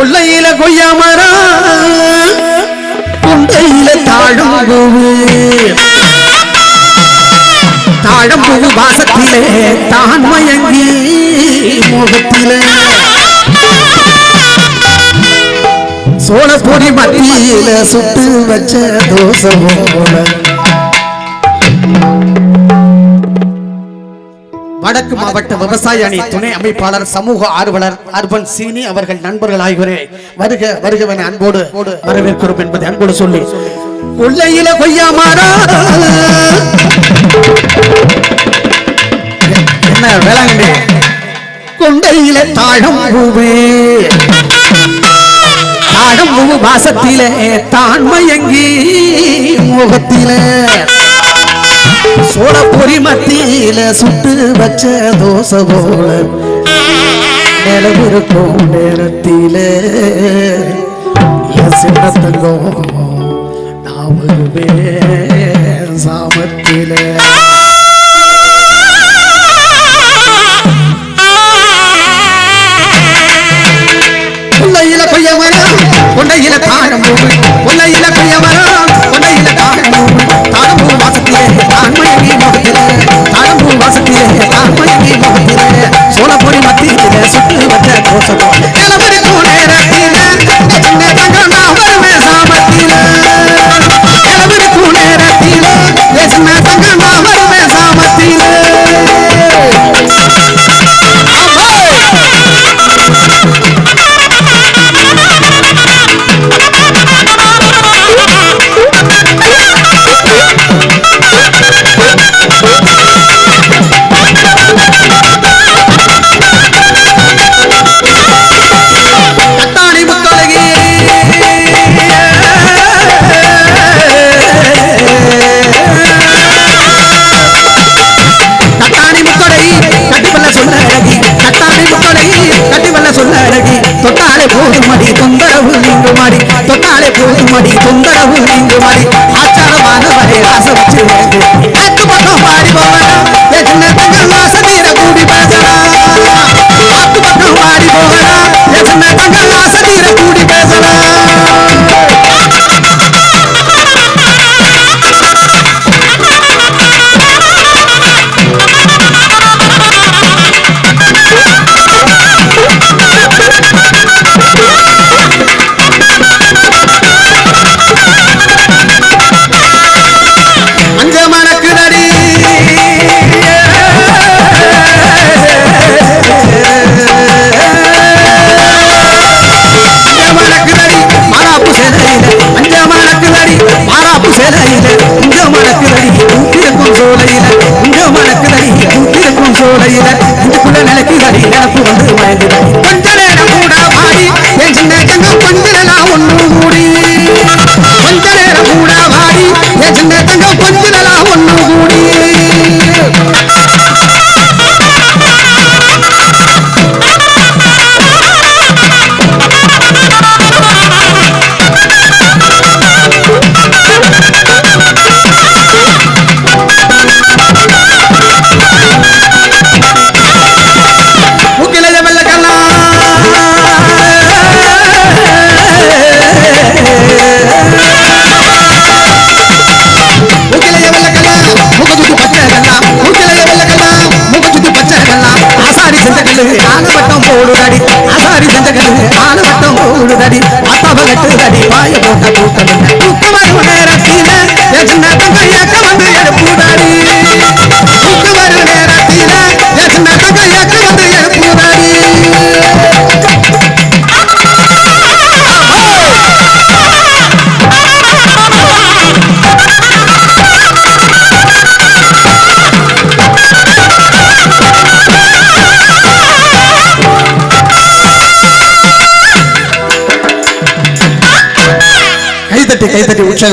உள்ளையில கொய்யா மரம் குண்டையில தாழம் பூவு தாழம் பூவு வாசத்திலே தான் மயங்கி முகத்திலே. சோழ பொடி மத்தியில சுட்டு வச்ச தோசை போல. வடக்கு மாவட்ட விவசாய அணி துணை அமைப்பாளர் சமூக ஆர்வலர் அர்பன் சீனி அவர்கள் நண்பர்கள் ஆகியோரே வருக வருகவன அன்போடு வரவேற்கிறோம் என்பதை அன்போடு சொல்லி. கொள்ளையில கொய்யா மரம் என்ன வேளாங்கண்ணி? கொண்டையில தாழம் பூவே. தாழம் பூ வாசத்திலே தான் மயங்கி முகத்திலே சோழ பொறி மத்தியில சுட்டு வச்ச தோசை போல. நிலவிருக்கும் நேரத்தில சின்ன தங்கம் நான் வருவேன் சாமத்தில. கொல்லையில கொய்ய மரம் கொண்டையில தொந்தரவு மாடி தொட்டாலே போதும் மடி தொந்தரவு நீங்கு மாடி. ஆச்சாரமானவரை ஆசை வச்சு ஆன வட்டம் போடுதடி ஆசாரி செஞ்சகல்லு ஆன வட்டம் போடுதடி அத்தவ கட்டுதடி வாய போட்ட கூட்டம் అయితే ఒకటి ఉచ్చాక